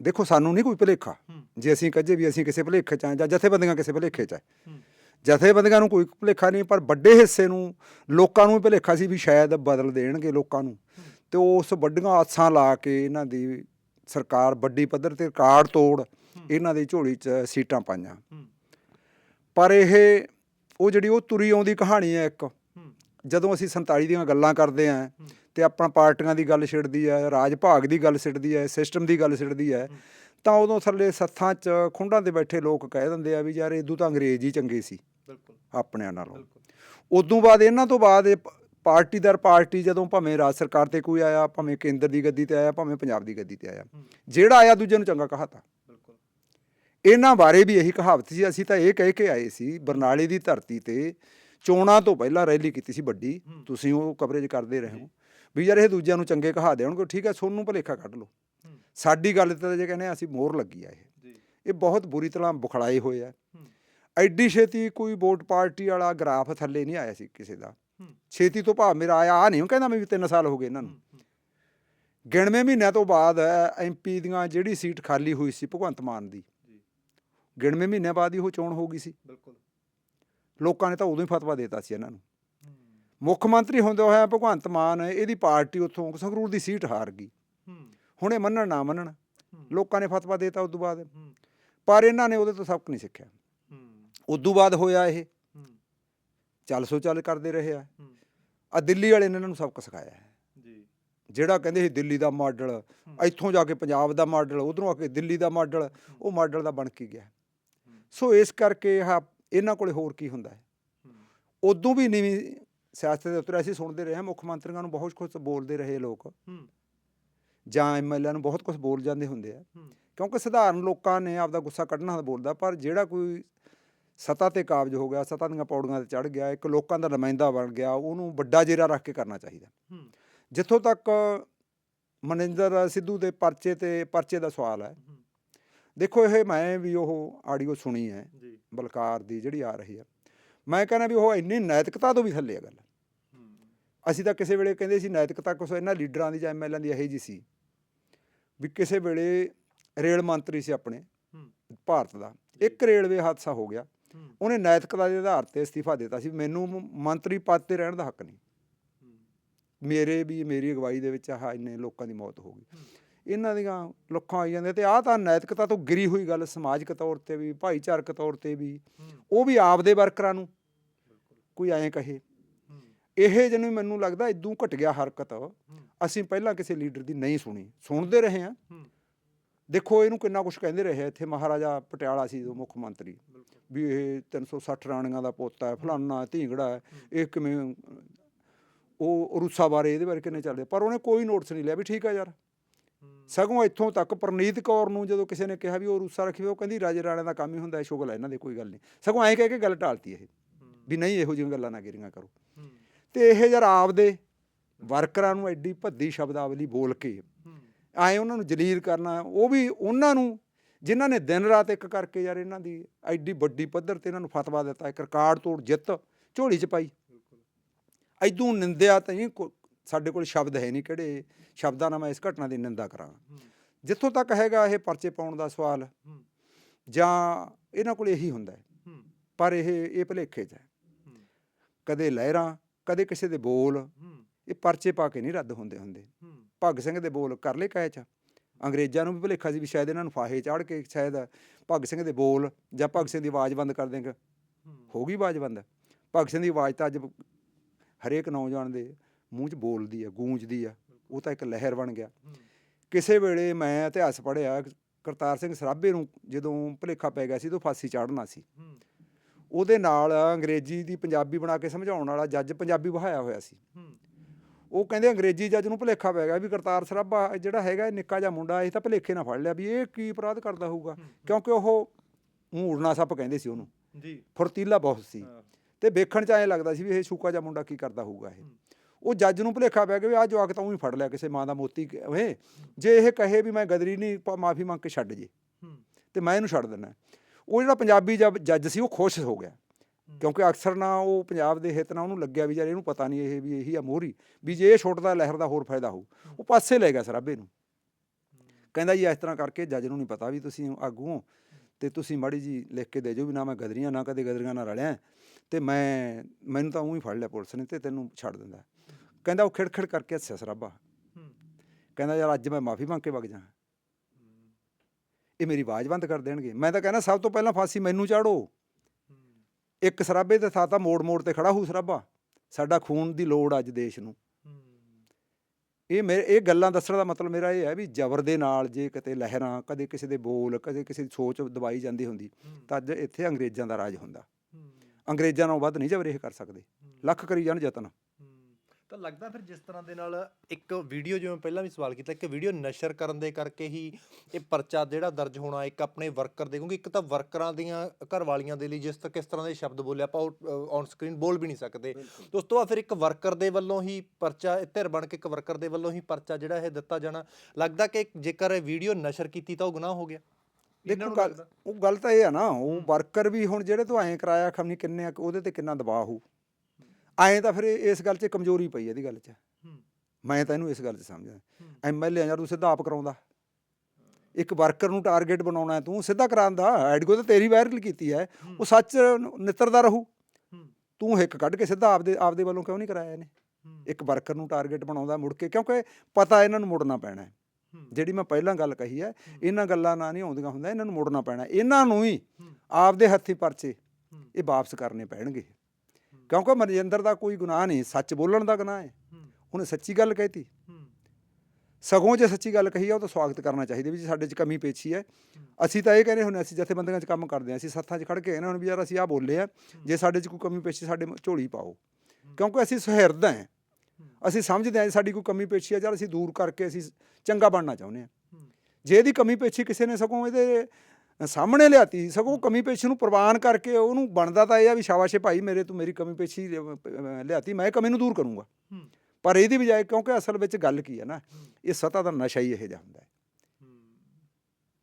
ਦੇਖੋ ਸਾਨੂੰ ਨਹੀਂ ਕੋਈ ਭੁਲੇਖਾ। ਜੇ ਅਸੀਂ ਕਹੇ ਵੀ ਅਸੀਂ ਕਿਸੇ ਭੁਲੇਖੇ ਚ ਆਂ ਜਾਂ ਜਥੇਬੰਦੀਆਂ ਕਿਸੇ ਭੁਲੇਖੇ ਚ ਹੂੰ। ਜਥੇਬੰਦੀਆਂ ਨੂੰ ਕੋਈ ਭੁਲੇਖਾ ਨਹੀਂ ਪਰ ਵੱਡੇ ਹਿੱਸੇ ਨੂੰ ਲੋਕਾਂ ਨੂੰ ਭੁਲੇਖਾ ਸੀ ਵੀ ਸ਼ਾਇਦ ਬਦਲ ਦੇਣਗੇ ਲੋਕਾਂ ਨੂੰ। ਤੇ ਉਸ ਵੱਡੀਆਂ ਆਸਾਂ ਲਾ ਕੇ ਇਹਨਾਂ ਦੀ ਸਰਕਾਰ ਵੱਡੀ ਪੱਧਰ ਤੇ ਰਿਕਾਰਡ ਤੋੜ ਇਹਨਾਂ ਦੀ ਝੋਲੀ 'ਚ ਸੀਟਾਂ ਪਾਈਆਂ। ਪਰ ਇਹ ਉਹ ਜਿਹੜੀ ਉਹ ਤੁਰੀ ਆਉਂਦੀ ਕਹਾਣੀ ਹੈ ਇੱਕ। ਜਦੋਂ ਅਸੀਂ 47 ਦੀਆਂ ਗੱਲਾਂ ਕਰਦੇ ਆਂ ਤੇ ਆਪਣਾ ਪਾਰਟੀਆਂ ਦੀ ਗੱਲ ਛਿੜਦੀ ਹੈ ਰਾਜ ਭਾਗ ਦੀ ਗੱਲ ਛਿੜਦੀ ਹੈ ਸਿਸਟਮ ਦੀ ਗੱਲ ਛਿੜਦੀ ਹੈ ਤਾਂ ਉਦੋਂ ਥੱਲੇ ਸੱਥਾਂ 'ਚ ਖੁੰਡਾਂ ਦੇ ਬੈਠੇ ਲੋਕ ਕਹਿ ਦਿੰਦੇ ਆ ਵੀ ਯਾਰ ਇਦੋਂ ਤਾਂ ਅੰਗਰੇਜ਼ ਹੀ ਚੰਗੇ ਸੀ। ਬਿਲਕੁਲ। ਆਪਣਿਆਂ ਨਾਲੋਂ। ਉਦੋਂ ਬਾਅਦ ਇਹਨਾਂ ਤੋਂ ਬਾਅਦ ਇਹ ਪਾਰਟੀ ਦਰ ਪਾਰਟੀ ਜਦੋਂ ਭਾਵੇਂ ਰਾਜ ਸਰਕਾਰ ਤੇ ਕੋਈ ਆਇਆ ਭਾਵੇਂ ਕੇਂਦਰ ਦੀ ਗੱਦੀ ਤੇ ਆਇਆ ਭਾਵੇਂ ਪੰਜਾਬ ਦੀ ਗੱਦੀ ਤੇ ਆਇਆ। ਜਿਹੜਾ ਆਇਆ ਦੂਜੇ ਨੂੰ ਚੰਗਾ ਕਹਾਤਾ। ਬਿਲਕੁਲ। ਇਹਨਾਂ ਬਾਰੇ ਵੀ ਇਹੀ ਕਹਾਵਤ ਸੀ ਅਸੀਂ ਤਾਂ ਇਹ ਕਹਿ ਕੇ ਆਏ ਸੀ ਬਰਨਾਲੇ ਦੀ ਧਰਤੀ ਤੇ ਚੋਣਾਂ ਤੋਂ ਪਹਿਲਾਂ ਰੈਲੀ ਕੀਤੀ ਸੀ ਵੱਡੀ। ਤੁਸੀਂ ਉਹ ਕਵਰੇਜ ਕਰਦੇ ਰਹੇ ਹੋ। ਵੀ ਯਾਰ ਇਹ ਦੂਜਿਆਂ ਨੂੰ ਚੰਗੇ ਕਹਾ ਦੇਣਗੇ ਠੀਕ ਹੈ ਸੋਨੂੰ ਭਲੇਖਾ ਕੱਢ ਲਓ। ਸਾਡੀ ਗੱਲ ਤੇ ਜੇ ਕਹਿੰਦੇ ਅਸੀਂ ਮੋਹਰ ਲੱਗੀ ਆ ਇਹ। ਇਹ ਬਹੁਤ ਬੁਰੀ ਤਰ੍ਹਾਂ ਬੁਖੜਾਏ ਹੋਏ ਆ। ਐਡੀ ਛੇਤੀ ਕੋਈ ਵੋਟ ਪਾਰਟੀ ਵਾਲਾ ਗ੍ਰਾਫ ਥੱਲੇ ਨਹੀਂ ਆਇਆ ਸੀ ਕਿਸੇ ਦਾ। ਛੇਤੀ ਤੋਂ ਭਾਵ ਮੇਰਾ ਆਇਆ ਆ ਨਹੀਂ ਉਹ ਕਹਿੰਦਾ ਮੈਂ ਵੀ 3 ਸਾਲ ਹੋ ਗਏ ਇਹਨਾਂ ਨੂੰ। ਗਿਣਵੇਂ ਮਹੀਨਿਆਂ ਤੋਂ ਬਾਅਦ ਐਮਪੀ ਦੀਆਂ ਜਿਹੜੀ ਸੀਟ ਖਾਲੀ ਹੋਈ ਸੀ ਭਗਵੰਤ ਮਾਨ ਦੀ ਜੀ। ਗਿਣਵੇਂ ਮਹੀਨਿਆਂ ਬਾਅਦ ਹੀ ਉਹ ਚੋਣ ਹੋ ਗਈ ਸੀ। ਬਿਲਕੁਲ। ਲੋਕਾਂ ਨੇ ਤਾਂ ਉਦੋਂ ਹੀ ਫਤਵਾ ਦੇਤਾ ਸੀ ਇਹਨਾਂ ਨੂੰ। ਮੁੱਖ ਮੰਤਰੀ ਹੁੰਦੇ ਹੋਇਆ ਭਗਵੰਤ ਮਾਨ ਇਹਦੀ ਪਾਰਟੀ ਉੱਥੋਂ ਸੰਗਰੂਰ ਦੀ ਸੀਟ ਹਾਰ ਗਈ। ਹੁਣ ਇਹ ਮੰਨਣ ਨਾ ਮੰਨਣ ਲੋਕਾਂ ਨੇ ਫਤਵਾ ਦੇਤਾ ਉਸ ਤੋਂ ਬਾਅਦ ਪਰ ਇਹਨਾਂ ਨੇ ਉਹਦੇ ਤੋਂ ਸਬਕ ਨਹੀਂ ਸਿੱਖਿਆ। ਉਸ ਤੋਂ ਬਾਅਦ ਹੋਇਆ ਇਹ। ਚੱਲ ਸੋ ਚੱਲ ਕਰਦੇ ਰਹੇ ਆ। ਆ ਦਿੱਲੀ ਵਾਲੇ ਨੇ ਇਹਨਾਂ ਨੂੰ ਸਬਕ ਸਿਖਾਇਆ ਹੈ। ਜੀ। ਜਿਹੜਾ ਕਹਿੰਦੇ ਸੀ ਦਿੱਲੀ ਦਾ ਮਾਡਲ ਇੱਥੋਂ ਜਾ ਕੇ ਪੰਜਾਬ ਦਾ ਮਾਡਲ ਉਧਰੋਂ ਆ ਕੇ ਦਿੱਲੀ ਦਾ ਮਾਡਲ ਉਹ ਮਾਡਲ ਦਾ ਬਣ ਕੇ ਗਿਆ। ਸੋ ਇਸ ਕਰਕੇ ਇਹਨਾਂ ਕੋਲੇ ਹੋਰ ਕੀ ਹੁੰਦਾ ਹੈ? ਉਦੋਂ ਵੀ ਨੀਵੀਂ ਸਿਆਸਤ ਦੇ ਉੱਤੇ ਅਸੀਂ ਸੁਣਦੇ ਰਹੇ ਹਾਂ ਮੁੱਖ ਮੰਤਰੀਆਂ ਨੂੰ ਬਹੁਤ ਕੁਝ ਬੋਲਦੇ ਰਹੇ ਲੋਕ। ਜਾਂ ਐਮਐਲਏ ਨੂੰ ਬਹੁਤ ਕੁਝ ਬੋਲ ਜਾਂਦੇ ਹੁੰਦੇ ਆ। ਕਿਉਂਕਿ ਸਧਾਰਨ ਲੋਕਾਂ ਨੇ ਆਪਦਾ ਗੁੱਸਾ ਕੱਢਣਾ ਬੋਲਦਾ ਪਰ ਜਿਹੜਾ ਕੋਈ ਸਤਾ ਤੇ ਕਾਬਜ ਹੋ ਗਿਆ ਸਤਾ ਦੀਆਂ ਪੌੜੀਆਂ ਤੇ ਚੜ ਗਿਆ ਇੱਕ ਲੋਕਾਂ ਦਾ ਨੁਮਾਇੰਦਾ ਬਣ ਗਿਆ ਉਹਨੂੰ ਵੱਡਾ ਜੇਰਾ ਰੱਖ ਕੇ ਕਰਨਾ ਚਾਹੀਦਾ। ਜਿੱਥੋਂ ਤੱਕ ਮਨਿੰਦਰ ਸਿੱਧੂ ਦੇ ਪਰਚੇ ਤੇ ਪਰਚੇ ਦਾ ਸਵਾਲ ਹੈ। ਦੇਖੋ ਇਹ ਮੈਂ ਵੀ ਉਹ ਆਡੀਓ ਸੁਣੀ ਹੈ ਬਲਕਾਰ ਦੀ ਜਿਹੜੀ ਆ ਰਹੀ ਹੈ। ਮੈਂ ਕਹਿੰਦਾ ਵੀ ਉਹ ਇੰਨੀ ਨੈਤਿਕਤਾ ਤੋਂ ਵੀ ਥੱਲੇ ਆ ਗੱਲ। ਅਸੀਂ ਤਾਂ ਕਿਸੇ ਵੇਲੇ ਕਹਿੰਦੇ ਸੀ ਨੈਤਿਕਤਾ ਕੁਛ ਇਹਨਾਂ ਲੀਡਰਾਂ ਦੀ ਜਾਂ ਐਮਐਲਏ ਦੀ ਇਹੀ ਜੀ ਸੀ। ਵੀ ਕਿਸੇ ਵੇਲੇ ਰੇਲ ਮੰਤਰੀ ਸੀ ਆਪਣੇ ਭਾਰਤ ਦਾ। ਇੱਕ ਰੇਲਵੇ ਹਾਦਸਾ ਹੋ ਗਿਆ। ਉਹਨੇ ਨੈਤਿਕਤਾ ਦੇ ਆਧਾਰ ਤੇ ਅਸਤੀਫਾ ਦਿੱਤਾ ਸੀ। ਮੈਨੂੰ ਮੰਤਰੀ ਪਦ ਤੇ ਰਹਿਣ ਦਾ ਹੱਕ ਨਹੀਂ। ਮੇਰੇ ਵੀ, ਮੇਰੀ ਅਗਵਾਈ ਦੇ ਵਿੱਚ ਆਹ ਇੰਨੇ ਲੋਕਾਂ ਦੀ ਮੌਤ ਹੋ ਗਈ। ਇਹਨਾਂ ਦੀਆਂ ਲੱਖਾਂ ਆਈ ਜਾਂਦੇ ਤੇ ਆਹ ਤਾਂ ਨੈਤਿਕਤਾ ਤੋਂ ਗਿਰੀ ਹੋਈ ਗੱਲ ਸਮਾਜਿਕ ਤੌਰ ਤੇ ਵੀ, ਭਾਈਚਾਰਕ ਤੌਰ ਤੇ ਵੀ, ਉਹ ਵੀ ਆਪਦੇ ਵਰਕਰਾਂ ਨੂੰ। ਕੋਈ ਐਂ ਕਹੇ। ਇਹ ਜਿਹਨੂੰ ਮੈਨੂੰ ਲੱਗਦਾ ਇਦੋਂ ਘਟ ਗਿਆ ਹਰਕਤ। ਅਸੀਂ ਪਹਿਲਾਂ ਕਿਸੇ ਲੀਡਰ ਦੀ ਨਹੀਂ ਸੁਣੀ। ਸੁਣਦੇ ਰਹੇ ਹਾਂ। ਦੇਖੋ ਇਹਨੂੰ ਕਿੰਨਾ ਕੁਝ ਕਹਿੰਦੇ ਰਹੇ। ਇੱਥੇ ਮਹਾਰਾਜਾ ਪਟਿਆਲਾ ਸੀ ਜਦੋਂ ਮੁੱਖ ਮੰਤਰੀ। ਵੀ ਇਹ 360 ਰਾਣੀਆਂ ਦਾ ਪੋਤਾ ਹੈ ਫਲਾਨਾ ਢੀਂਗੜਾ ਹੈ ਇਹ ਕਿਵੇਂ ਉਹ ਰੂਸਾ ਬਾਰੇ ਇਹਦੇ ਬਾਰੇ ਕਿੰਨੇ ਚੱਲਦੇ ਪਰ ਉਹਨੇ ਕੋਈ ਨੋਟਿਸ ਨਹੀਂ ਲਿਆ ਵੀ ਠੀਕ ਆ ਯਾਰ। ਸਗੋਂ ਇੱਥੋਂ ਤੱਕ ਪ੍ਰਨੀਤ ਕੌਰ ਨੂੰ ਜਦੋਂ ਕਿਸੇ ਨੇ ਕਿਹਾ ਵੀ ਉਹ ਰੂਸਾ ਰੱਖੀ ਉਹ ਕਹਿੰਦੀ ਰਾਜੇ ਰਾਣੇ ਦਾ ਕੰਮ ਹੀ ਹੁੰਦਾ ਹੈ ਸ਼ੁਗਲ ਹੈ ਇਹਨਾਂ ਦੇ ਕੋਈ ਗੱਲ ਨਹੀਂ। ਸਗੋਂ ਐਂ ਕਹਿ ਕੇ ਗੱਲ ਟਾਲਤੀ ਇਹ ਵੀ ਨਹੀਂ ਇਹੋ ਜਿਹੀਆਂ ਗੱਲਾਂ ਨਾ ਗਿਰੀਆਂ ਕਰੋ। ਤੇ ਇਹ ਯਾਰ ਆਪਦੇ ਵਰਕਰਾਂ ਨੂੰ ਐਡੀ ਭੱਦੀ ਸ਼ਬਦਾਵਲੀ ਬੋਲ ਕੇ ਐਂ ਉਹਨਾਂ ਨੂੰ ਜਲੀਲ ਕਰਨਾ ਉਹ ਵੀ ਉਹਨਾਂ ਨੂੰ ਜਿਨ੍ਹਾਂ ਨੇ ਦਿਨ ਰਾਤ ਇੱਕ ਕਰਕੇ ਯਾਰ ਇਹਨਾਂ ਦੀ ਐਡੀ ਵੱਡੀ ਪੱਧਰ ਤੇ ਇਹਨਾਂ ਨੂੰ ਫਤਵਾ ਦਿੱਤਾ ਇੱਕ ਰਿਕਾਰਡ ਤੋੜ ਜਿੱਤ ਝੋਲੀ 'ਚ ਪਾਈ। ਐਦੋਂ ਨਿੰਦਿਆ ਤਾਂ ਨਹੀਂ ਸਾਡੇ ਕੋਲ ਸ਼ਬਦ ਹੈ ਨਹੀਂ ਕਿਹੜੇ ਸ਼ਬਦਾਂ ਨਾਲ ਮੈਂ ਇਸ ਘਟਨਾ ਦੀ ਨਿੰਦਾ ਕਰਾਂ। ਜਿੱਥੋਂ ਤੱਕ ਹੈਗਾ ਇਹ ਪਰਚੇ ਪਾਉਣ ਦਾ ਸਵਾਲ ਜਾਂ ਇਹਨਾਂ ਕੋਲ ਇਹੀ ਹੁੰਦਾ ਪਰ ਇਹ ਇਹ ਭੁਲੇਖੇ 'ਚ ਹੈ। ਕਦੇ ਲਹਿਰਾਂ ਕਦੇ ਕਿਸੇ ਦੇ ਬੋਲ ਇਹ ਪਰਚੇ ਪਾ ਕੇ ਨਹੀਂ ਰੱਦ ਹੁੰਦੇ ਹੁੰਦੇ। ਭਗਤ ਸਿੰਘ ਦੇ ਬੋਲ ਕਰ ਲਏ ਕੈਚ। ਅੰਗਰੇਜ਼ਾਂ ਨੂੰ ਵੀ ਭੁਲੇਖਾ ਸੀ ਵੀ ਸ਼ਾਇਦ ਇਹਨਾਂ ਨੂੰ ਫਾਹੇ ਚਾੜ ਕੇ ਸ਼ਾਇਦ ਭਗਤ ਸਿੰਘ ਦੇ ਬੋਲ ਜਾਂ ਭਗਤ ਸਿੰਘ ਦੀ ਆਵਾਜ਼ ਬੰਦ ਕਰ ਦੇਂਗੇ ਹੋ ਗਈ ਆਵਾਜ਼ ਬੰਦ? ਭਗਤ ਸਿੰਘ ਦੀ ਆਵਾਜ਼ ਤਾਂ ਅੱਜ ਹਰੇਕ ਨੌਜਵਾਨ ਦੇ ਮੂੰਹ 'ਚ ਬੋਲਦੀ ਆ, ਗੂੰਜਦੀ ਆ। ਉਹ ਤਾਂ ਇੱਕ ਲਹਿਰ ਬਣ ਗਿਆ। ਕਿਸੇ ਵੇਲੇ ਮੈਂ ਇਤਿਹਾਸ ਪੜ੍ਹਿਆ, ਕਰਤਾਰ ਸਿੰਘ ਸਰਾਭੇ ਨੂੰ ਜਦੋਂ ਭੁਲੇਖਾ ਪੈ ਗਿਆ ਸੀ ਤਾਂ ਫਾਂਸੀ ਚਾੜਨਾ ਸੀ। ਉਹਦੇ ਨਾਲ ਅੰਗਰੇਜ਼ੀ ਦੀ ਪੰਜਾਬੀ ਬਣਾ ਕੇ ਸਮਝਾਉਣ ਵਾਲਾ ਜੱਜ ਪੰਜਾਬੀ ਬਹਾਇਆ ਹੋਇਆ ਸੀ। ਉਹ ਕਹਿੰਦੇ ਅੰਗਰੇਜ਼ੀ ਜੱਜ ਨੂੰ ਭੁਲੇਖਾ ਪੈ ਗਿਆ ਵੀ ਕਰਤਾਰ ਸਰਾਭਾ ਜਿਹੜਾ ਹੈਗਾ ਨਿੱਕਾ ਜਿਹਾ ਮੁੰਡਾ ਇਹ ਤਾਂ ਭੁਲੇਖੇ ਨਾਲ ਫੜ ਲਿਆ ਵੀ ਇਹ ਕੀ ਅਪਰਾਧ ਕਰਦਾ ਹੋਊਗਾ। ਕਿਉਂਕਿ ਉਹ ਮੂੜਨਾ ਸੱਪ ਕਹਿੰਦੇ ਸੀ ਉਹਨੂੰ। ਜੀ। ਫੁਰਤੀਲਾ ਬਹੁਤ ਸੀ। ਤੇ ਵੇਖਣ ਚ ਐਂ ਲੱਗਦਾ ਸੀ ਵੀ ਇਹ ਸ਼ੂਕਾ ਜਿਹਾ ਮੁੰਡਾ ਕੀ ਕਰਦਾ ਹੋਊਗਾ ਇਹ। ਉਹ ਜੱਜ ਨੂੰ ਭੁਲੇਖਾ ਪੈ ਗਿਆ ਵੀ ਆ ਜਵਾਕ ਤਾਂ ਉਹੀ ਫੜ ਲਿਆ ਕਿਸੇ ਮਾਂ ਦਾ ਮੋਤੀ ਓਏ ਜੇ ਇਹ ਕਹੇ ਵੀ ਮੈਂ ਗਦਰੀ ਨਹੀਂ ਮਾਫੀ ਮੰਗ ਕੇ ਛੱਡ ਜੇ। ਤੇ ਮੈਂ ਇਹਨੂੰ ਛੱਡ ਦਿੰਦਾ। ਉਹ ਜਿਹੜਾ ਪੰਜਾਬੀ ਜੱਜ ਸੀ ਉਹ ਖੁਸ਼ ਹੋ ਗਿਆ। ਕਿਉਂਕਿ ਅਕਸਰ ਨਾ ਉਹ ਪੰਜਾਬ ਦੇ ਹਿੱਤ ਨਾਲ ਉਹਨੂੰ ਲੱਗਿਆ ਵੀ ਯਾਰ ਇਹਨੂੰ ਪਤਾ ਨਹੀਂ ਇਹ ਵੀ ਇਹੀ ਆ ਮੋਹਰੀ ਵੀ ਜੇ ਇਹ ਛੁੱਟਦਾ ਲਹਿਰ ਦਾ ਹੋਰ ਫਾਇਦਾ ਹੋਊ ਉਹ ਪਾਸੇ ਲੈ ਗਿਆ ਸਰਾਬੇ ਨੂੰ ਕਹਿੰਦਾ ਜੀ ਇਸ ਤਰ੍ਹਾਂ ਕਰਕੇ ਜੱਜ ਨੂੰ ਨਹੀਂ ਪਤਾ ਵੀ ਤੁਸੀਂ ਆਗੂ ਹੋ ਤੇ ਤੁਸੀਂ ਮਾੜੀ ਜੀ ਲਿਖ ਕੇ ਦੇ ਜੋ ਵੀ ਨਾ ਮੈਂ ਗਦਰੀਆਂ ਨਾ ਕਦੇ ਗਦਰੀਆਂ ਨਾਲ ਰਲਿਆ ਤੇ ਮੈਂ ਮੈਨੂੰ ਤਾਂ ਉਹੀ ਫੜ ਲਿਆ ਪੁਲਿਸ ਨੇ ਤੇ ਤੈਨੂੰ ਛੱਡ ਦਿੰਦਾ। ਕਹਿੰਦਾ ਉਹ ਖਿੜਖਿੜ ਕਰਕੇ ਹੱਸਿਆ ਸਰਾਬਾ ਕਹਿੰਦਾ ਯਾਰ ਅੱਜ ਮੈਂ ਮਾਫੀ ਮੰਗ ਕੇ ਵਗ ਜਾ। ਇਹ ਮੇਰੀ ਆਵਾਜ਼ ਬੰਦ ਕਰ ਦੇਣਗੇ। ਮੈਂ ਤਾਂ ਕਹਿੰਦਾ ਸਭ ਤੋਂ ਪਹਿਲਾਂ ਫਾਂਸੀ ਮੈਨੂੰ ਚਾੜੋ। ਇੱਕ ਸਰਾਬੇ ਤੇ ਥਾਂ ਤਾਂ ਮੋੜ ਮੋੜ ਤੇ ਖੜਾ ਹੋਊ ਸਰਾਬਾ। ਸਾਡਾ ਖੂਨ ਦੀ ਲੋੜ ਅੱਜ ਦੇਸ਼ ਨੂੰ। ਇਹ ਮੇਰੇ ਇਹ ਗੱਲਾਂ ਦੱਸਣ ਦਾ ਮਤਲਬ ਮੇਰਾ ਇਹ ਹੈ ਵੀ ਜ਼ਬਰ ਦੇ ਨਾਲ ਜੇ ਕਿਤੇ ਲਹਿਰਾਂ ਕਦੇ ਕਿਸੇ ਦੇ ਬੋਲ ਕਦੇ ਕਿਸੇ ਦੀ ਸੋਚ ਦਬਾਈ ਜਾਂਦੀ ਹੁੰਦੀ ਤਾਂ ਅੱਜ ਇੱਥੇ ਅੰਗਰੇਜ਼ਾਂ ਦਾ ਰਾਜ ਹੁੰਦਾ। ਅੰਗਰੇਜ਼ਾਂ ਨਾਲੋਂ ਵੱਧ ਨਹੀਂ ਜ਼ਬਰ ਇਹ ਕਰ ਸਕਦੇ। ਲੱਖ ਕਰੀ ਜਾਣ ਯਤਨ। ਤਾਂ ਲੱਗਦਾ ਫਿਰ ਜਿਸ ਤਰ੍ਹਾਂ ਦੇ ਨਾਲ ਇੱਕ ਵੀਡੀਓ ਜਿਵੇਂ ਪਹਿਲਾਂ ਵੀ ਸਵਾਲ ਕੀਤਾ ਕਿ ਵੀਡੀਓ ਨਸ਼ਰ ਕਰਨ ਦੇ ਕਰਕੇ ਹੀ ਇਹ ਪਰਚਾ ਜਿਹੜਾ ਦਰਜ ਹੋਣਾ ਇੱਕ ਆਪਣੇ ਵਰਕਰ ਦੇ ਕਿਉਂਕਿ ਇੱਕ ਤਾਂ ਵਰਕਰਾਂ ਦੀਆਂ ਘਰ ਵਾਲੀਆਂ ਦੇ ਲਈ ਜਿਸ ਤਰ੍ਹਾਂ ਕਿਸ ਤਰ੍ਹਾਂ ਦੇ ਸ਼ਬਦ ਬੋਲੇ ਆਪਾਂ ਔਨ ਸਕਰੀਨ ਬੋਲ ਵੀ ਨਹੀਂ ਸਕਦੇ। ਉਸ ਤੋਂ ਬਾਅਦ ਫਿਰ ਇੱਕ ਵਰਕਰ ਦੇ ਵੱਲੋਂ ਹੀ ਪਰਚਾ ਧਿਰ ਬਣ ਕੇ ਇੱਕ ਵਰਕਰ ਦੇ ਵੱਲੋਂ ਹੀ ਪਰਚਾ ਜਿਹੜਾ ਇਹ ਦਿੱਤਾ ਜਾਣਾ। ਲੱਗਦਾ ਕਿ ਜੇਕਰ ਇਹ ਵੀਡੀਓ ਨਸ਼ਰ ਕੀਤੀ ਤਾਂ ਉਹ ਗੁਨਾਹ ਹੋ ਗਿਆ। ਦੇਖੋ ਗੱਲ ਉਹ ਗੱਲ ਤਾਂ ਇਹ ਆ ਨਾ ਉਹ ਵਰਕਰ ਵੀ ਹੁਣ ਜਿਹੜੇ ਤੋਂ ਐਂ ਕਰਾਇਆ ਖਮਨੀ ਕਿੰਨੇ ਆ, ਉਹਦੇ ਤੇ ਕਿੰਨਾ ਦਬਾਅ ਹੋਊ। ਐਂ ਤਾਂ ਫਿਰ ਇਸ ਗੱਲ 'ਚ ਕਮਜ਼ੋਰੀ ਪਈ ਇਹਦੀ ਗੱਲ 'ਚ। ਮੈਂ ਤਾਂ ਇਹਨੂੰ ਇਸ ਗੱਲ 'ਚ ਸਮਝਦਾ। ਐਮਐਲਏ ਯਾਰ ਤੂੰ ਸਿੱਧਾ ਆਪ ਕਰਾਉਂਦਾ। ਇੱਕ ਵਰਕਰ ਨੂੰ ਟਾਰਗੇਟ ਬਣਾਉਣਾ ਤੂੰ ਸਿੱਧਾ ਕਰਾਉਂਦਾ ਐਡਗੋ ਤਾਂ ਤੇਰੀ ਵਾਇਰਲ ਕੀਤੀ ਹੈ। ਉਹ ਸੱਚ ਨਿੱਤਰਦਾ ਰਹੂ। ਤੂੰ ਹਿੱਕ ਕੱਢ ਕੇ ਸਿੱਧਾ ਆਪਦੇ ਆਪਦੇ ਵੱਲੋਂ ਕਿਉਂ ਨਹੀਂ ਕਰਾਇਆ ਇਹਨੇ? ਇੱਕ ਵਰਕਰ ਨੂੰ ਟਾਰਗੇਟ ਬਣਾਉਂਦਾ ਮੁੜ ਕੇ ਕਿਉਂਕਿ ਪਤਾ ਇਹਨਾਂ ਨੂੰ ਮੁੜਨਾ ਪੈਣਾ ਜਿਹੜੀ ਮੈਂ ਪਹਿਲਾਂ ਗੱਲ ਕਹੀ ਹੈ ਇਹਨਾਂ ਗੱਲਾਂ ਨਾਲ ਨਹੀਂ ਆਉਂਦੀਆਂ ਹੁੰਦਾ ਇਹਨਾਂ ਨੂੰ ਮੁੜਨਾ ਪੈਣਾ। ਇਹਨਾਂ ਨੂੰ ਹੀ ਆਪਦੇ ਹੱਥੀ ਪਰਚੇ ਇਹ ਵਾਪਸ ਕਰਨੇ ਪੈਣਗੇ। ਕਿਉਂਕਿ ਮਨਜਿੰਦਰ ਦਾ ਕੋਈ ਗੁਨਾਹ ਨਹੀਂ ਸੱਚ ਬੋਲਣ ਦਾ ਗੁਨਾਹ ਹੈ। ਉਹਨੇ ਸੱਚੀ ਗੱਲ ਕਹਿਤੀ। ਸਗੋਂ ਜੇ ਸੱਚੀ ਗੱਲ ਕਹੀ ਆ ਉਹ ਤਾਂ ਸਵਾਗਤ ਕਰਨਾ ਚਾਹੀਦਾ ਵੀ ਜੀ ਸਾਡੇ 'ਚ ਕਮੀ ਪੇਸ਼ੀ ਹੈ। ਅਸੀਂ ਤਾਂ ਇਹ ਕਹਿੰਦੇ ਹੁੰਦੇ ਅਸੀਂ ਜਥੇਬੰਦੀਆਂ 'ਚ ਕੰਮ ਕਰਦੇ ਹਾਂ ਅਸੀਂ ਸੱਥਾਂ 'ਚ ਖੜ ਕੇ ਇਹਨਾਂ ਨੂੰ ਵੀ ਯਾਰ ਅਸੀਂ ਆ ਬੋਲੇ ਆ ਜੇ ਸਾਡੇ 'ਚ ਕੋਈ ਕਮੀ ਪੇਸ਼ੀ ਸਾਡੇ ਝੋਲੀ ਪਾਓ। ਕਿਉਂਕਿ ਅਸੀਂ ਸੁਹਿਰਦ ਹਾਂ। ਅਸੀਂ ਸਮਝਦੇ ਹਾਂ ਸਾਡੀ ਕੋਈ ਕਮੀ ਪੇਸ਼ੀ ਹੈ ਜਦ ਅਸੀਂ ਦੂਰ ਕਰਕੇ ਅਸੀਂ ਚੰਗਾ ਬਣਨਾ ਚਾਹੁੰਦੇ ਹਾਂ। ਜੇ ਇਹਦੀ ਕਮੀ ਪੇਸ਼ੀ ਕਿਸੇ ਨੇ ਸਗੋਂ ਇਹਦੇ ਸਾਹਮਣੇ ਲਿਆਤੀ ਸਗੋਂ ਕਮੀ ਪੇਸ਼ੀ ਨੂੰ ਪ੍ਰਵਾਨ ਕਰਕੇ ਉਹਨੂੰ ਬਣਦਾ ਤਾਂ ਇਹ ਆ ਵੀ ਸ਼ਾਬਾਸ਼ੇ ਭਾਈ ਮੇਰੇ ਤੂੰ ਮੇਰੀ ਕਮੀ ਪੇਸ਼ੀ ਲਿਆਤੀ ਮੈਂ ਕਮੀ ਨੂੰ ਦੂਰ ਕਰੂੰਗਾ। ਪਰ ਇਹਦੀ ਬਜਾਏ ਕਿਉਂਕਿ ਅਸਲ ਵਿੱਚ ਗੱਲ ਕੀ ਹੈ ਨਾ ਇਹ ਸਤਾ ਦਾ ਨਸ਼ਾ ਹੀ ਇਹੋ ਜਿਹਾ ਹੁੰਦਾ ਹੈ।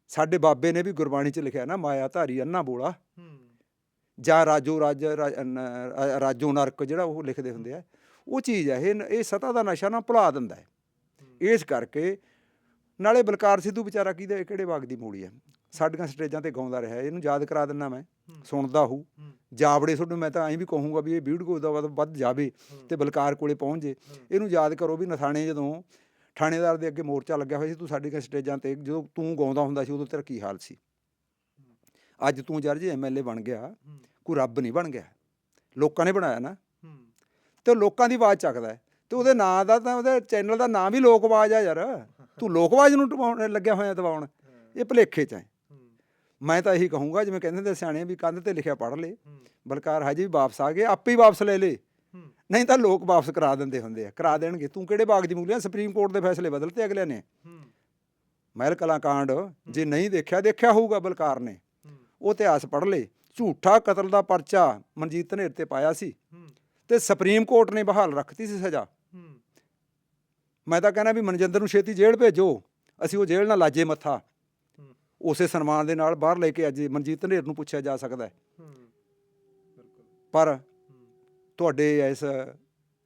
ਸਾਡੇ ਬਾਬੇ ਨੇ ਵੀ ਗੁਰਬਾਣੀ 'ਚ ਲਿਖਿਆ ਨਾ ਮਾਇਆ ਧਾਰੀ ਅੰਨਾ ਬੋਲਾ। ਜਾਂ ਰਾਜੋ ਰਾਜ ਰਾਜ- ਨਰਕ ਜਿਹੜਾ ਉਹ ਲਿਖਦੇ ਹੁੰਦੇ ਆ। ਉਹ ਚੀਜ਼ ਹੈ ਇਹ ਇਹ ਸਤਾ ਦਾ ਨਸ਼ਾ ਨਾ ਭੁਲਾ ਦਿੰਦਾ ਹੈ। ਇਸ ਕਰਕੇ ਨਾਲੇ ਬਲਕਾਰ ਸਿੱਧੂ ਵਿਚਾਰਾ ਕਿਹਦੇ ਕਿਹੜੇ ਬਾਗ ਦੀ ਮੂੜੀ ਹੈ ਸਾਡੀਆਂ ਸਟੇਜਾਂ ਤੇ ਗਾਉਂਦਾ ਰਿਹਾ। ਇਹਨੂੰ ਯਾਦ ਕਰਾ ਦਿੰਨਾ ਮੈਂ ਸੁਣਦਾ ਹੂ। ਜਾਵੜੇ ਤੁਹਾਨੂੰ ਮੈਂ ਤਾਂ ਐਂ ਵੀ ਕਹੂੰਗਾ ਵੀ ਇਹ ਵੀਡੀਓ ਦਾ ਵੱਧ ਜਾਵੇ ਤੇ ਬਲਕਾਰ ਕੋਲੇ ਪਹੁੰਚ ਜੇ। ਇਹਨੂੰ ਯਾਦ ਕਰੋ ਵੀ ਨਥਾਣੇ ਜਦੋਂ ਥਾਣੇਦਾਰ ਦੇ ਅੱਗੇ ਮੋਰਚਾ ਲੱਗਿਆ ਹੋਇਆ ਸੀ ਤੂੰ ਸਾਡੀਆਂ ਸਟੇਜਾਂ ਤੇ ਜਦੋਂ ਤੂੰ ਗਾਉਂਦਾ ਹੁੰਦਾ ਸੀ ਉਦੋਂ ਤੇਰਾ ਕੀ ਹਾਲ ਸੀ? ਅੱਜ ਤੂੰ ਜਰ ਜੇ ਐਮਐਲਏ ਬਣ ਗਿਆ। ਕੋਈ ਰੱਬ ਨਹੀਂ ਬਣ ਗਿਆ। ਲੋਕਾਂ ਨੇ ਬਣਾਇਆ ਨਾ। ਤੇ ਲੋਕਾਂ ਦੀ ਆਵਾਜ਼ ਚੱਕਦਾ ਤੇ ਉਹਦੇ ਨਾਂ ਦਾ ਤਾਂ ਉਹਦੇ ਚੈਨਲ ਦਾ ਨਾਂ ਵੀ ਲੋਕ ਆਵਾਜ਼ ਆ ਯਾਰ। ਤੂੰ ਲੋਕ ਆਵਾਜ਼ ਨੂੰ ਲੱਗਿਆ ਹੋਇਆ ਦਬਾਉਣ। ਇਹ ਭਲੇਖੇ ਚ ਹੈ। ਮੈਂ ਤਾਂ ਇਹੀ ਕਹੂੰਗਾ ਜਿਵੇਂ ਕਹਿੰਦੇ ਹੁੰਦੇ ਸਿਆਣੇ ਵੀ ਕੰਧ ਤੇ ਲਿਖਿਆ ਪੜ੍ਹ ਲੇ ਬਲਕਾਰ ਹਜੇ ਵੀ ਵਾਪਸ ਆ ਗਏ ਆਪੇ ਹੀ ਵਾਪਸ ਲੈ ਲੇ। ਨਹੀਂ ਤਾਂ ਲੋਕ ਵਾਪਸ ਕਰਾ ਦਿੰਦੇ ਹੁੰਦੇ ਆ ਕਰਾ ਦੇਣਗੇ। ਤੂੰ ਕਿਹੜੇ ਬਾਗ ਦੀ ਮੂਲੀਆਂ? ਸੁਪਰੀਮ ਕੋਰਟ ਦੇ ਫੈਸਲੇ ਬਦਲਤੇ ਅਗਲੇ ਨੇ। ਮਹਿਲ ਕਲਾਂ ਕਾਂਡ ਜੇ ਨਹੀਂ ਦੇਖਿਆ ਦੇਖਿਆ ਹੋਊਗਾ ਬਲਕਾਰ ਨੇ। ਉਹ ਇਤਿਹਾਸ ਪੜ੍ਹ ਲੇ। ਝੂਠਾ ਕਤਲ ਦਾ ਪਰਚਾ ਮਨਜੀਤ ਧਨੇਰ ਤੇ ਪਾਇਆ ਸੀ। ਤੇ ਸੁਪਰੀਮ ਕੋਰਟ ਨੇ ਬਹਾਲ ਰੱਖਤੀ ਸੀ ਸਜ਼ਾ। ਮੈਂ ਤਾਂ ਕਹਿੰਦਾ ਵੀ ਮਨਜਿੰਦਰ ਨੂੰ ਛੇਤੀ ਜੇਲ੍ਹ ਭੇਜੋ। ਅਸੀਂ ਉਹ ਜੇਲ੍ਹ ਨਾਲ ਲਾਜੇ ਮੱਥਾ। ਉਸੇ ਸਨਮਾਨ ਦੇ ਨਾਲ ਬਾਹਰ ਲੈ ਕੇ ਅੱਜ ਮਨਜੀਤ ਧਨੇਰ ਨੂੰ ਪੁੱਛਿਆ ਜਾ ਸਕਦਾ ਹੈ। ਪਰ ਤੁਹਾਡੇ ਇਸ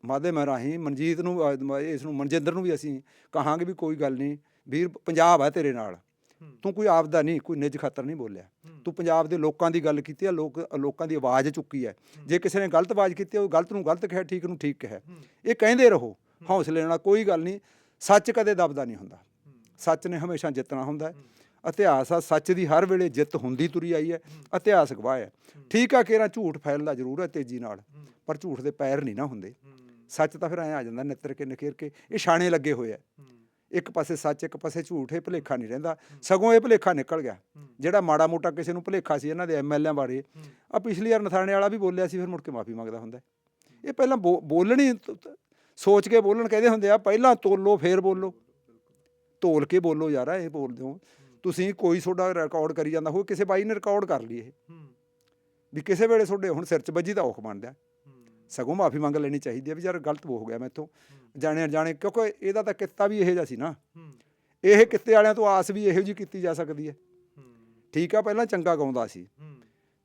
ਮਾਧਿਅਮ ਰਾਹੀਂ ਮਨਜੀਤ ਨੂੰ ਇਸ ਨੂੰ ਮਨਜਿੰਦਰ ਨੂੰ ਵੀ ਅਸੀਂ ਕਹਾਂਗੇ ਵੀ ਕੋਈ ਗੱਲ ਨਹੀਂ ਵੀਰ ਪੰਜਾਬ ਹੈ ਤੇਰੇ ਨਾਲ। ਤੂੰ ਕੋਈ ਆਪਦਾ ਨਹੀਂ ਕੋਈ ਨਿੱਜ ਖਾਤਰ ਨਹੀਂ ਬੋਲਿਆ। ਤੂੰ ਪੰਜਾਬ ਦੇ ਲੋਕਾਂ ਦੀ ਗੱਲ ਕੀਤੀ ਹੈ ਲੋਕ ਲੋਕਾਂ ਦੀ ਆਵਾਜ਼ ਚੁੱਕੀ ਹੈ। ਜੇ ਕਿਸੇ ਨੇ ਗਲਤ ਆਵਾਜ਼ ਕੀਤੀ ਉਹ ਗਲਤ ਨੂੰ ਗਲਤ ਕਿਹਾ ਠੀਕ ਨੂੰ ਠੀਕ ਕਿਹਾ। ਇਹ ਕਹਿੰਦੇ ਰਹੋ ਹੌਸਲੇ ਨਾਲ ਕੋਈ ਗੱਲ ਨਹੀਂ ਸੱਚ ਕਦੇ ਦਬਦਾ ਨਹੀਂ ਹੁੰਦਾ। ਸੱਚ ਨੇ ਹਮੇਸ਼ਾ ਜਿੱਤਣਾ ਹੁੰਦਾ ਹੈ। ਇਤਿਹਾਸ ਆ ਸੱਚ ਦੀ ਹਰ ਵੇਲੇ ਜਿੱਤ ਹੁੰਦੀ ਤੁਰੀ ਆਈ ਹੈ ਇਤਿਹਾਸ ਗਵਾਹ ਹੈ। ਠੀਕ ਆ ਕਿਹੜਾ ਝੂਠ ਫੈਲਦਾ ਜ਼ਰੂਰ ਹੈ ਤੇਜ਼ੀ ਨਾਲ ਪਰ ਝੂਠ ਦੇ ਪੈਰ ਨਹੀਂ ਨਾ ਹੁੰਦੇ। ਸੱਚ ਤਾਂ ਫਿਰ ਐਂ ਆ ਜਾਂਦਾ ਨਿੱਤਰ ਕੇ ਨਕੇਰ ਕੇ ਇਹ ਛਾਣੇ ਲੱਗੇ ਹੋਏ ਆ। ਇੱਕ ਪਾਸੇ ਸੱਚ ਇੱਕ ਪਾਸੇ ਝੂਠ ਇਹ ਭੁਲੇਖਾ ਨਹੀਂ ਰਹਿੰਦਾ। ਸਗੋਂ ਇਹ ਭੁਲੇਖਾ ਨਿਕਲ ਗਿਆ। ਜਿਹੜਾ ਮਾੜਾ ਮੋਟਾ ਕਿਸੇ ਨੂੰ ਭੁਲੇਖਾ ਸੀ ਇਹਨਾਂ ਦੇ ਐਮਐਲਏਆਂ ਬਾਰੇ ਆ ਪਿਛਲੀ ਵਾਰ ਨਥਾਣੇ ਵਾਲਾ ਵੀ ਬੋਲਿਆ ਸੀ ਫਿਰ ਮੁੜ ਕੇ ਮਾਫੀ ਮੰਗਦਾ ਹੁੰਦਾ। ਇਹ ਪਹਿਲਾਂ ਬੋਲਣੀ ਸੋਚ ਕੇ ਬੋਲਣ ਕਹਿੰਦੇ ਹੁੰਦੇ ਆ ਪਹਿਲਾਂ ਤੋਲੋ ਫੇਰ ਬੋਲੋ। ਤੋਲ ਕੇ ਬੋਲੋ ਯਾਰ ਇਹ ਬੋਲਦੇ ਹੋ। ਤੁਸੀਂ ਕੋਈ ਤੁਹਾਡਾ ਰਿਕਾਰਡ ਕਰੀ ਜਾਂਦਾ ਹੋਵੇ ਕਿਸੇ ਬਾਈ ਨੇ ਰਿਕਾਰਡ ਕਰ ਲਈ ਇਹ। ਵੀ ਕਿਸੇ ਵੇਲੇ ਤੁਹਾਡੇ ਹੁਣ ਸਿਰ 'ਚ ਵੱਜੀ ਤਾਂ ਔਖ ਬਣਦਾ। ਸਗੋਂ ਮਾਫੀ ਮੰਗ ਲੈਣੀ ਚਾਹੀਦੀ ਹੈ ਵੀ ਯਾਰ ਗਲਤ ਹੋ ਗਿਆ ਮੈਥੋਂ। ਜਾਣੇ ਜਾਣੇ ਕਿਉਂਕਿ ਇਹਦਾ ਤਾਂ ਕਿੱਤਾ ਵੀ ਇਹੋ ਜਿਹਾ ਸੀ ਨਾ। ਇਹ ਕਿੱਤੇ ਵਾਲਿਆਂ ਤੋਂ ਆਸ ਵੀ ਇਹੋ ਜਿਹੀ ਕੀਤੀ ਜਾ ਸਕਦੀ ਹੈ। ਠੀਕ ਆ ਪਹਿਲਾਂ ਚੰਗਾ ਗਾਉਂਦਾ ਸੀ।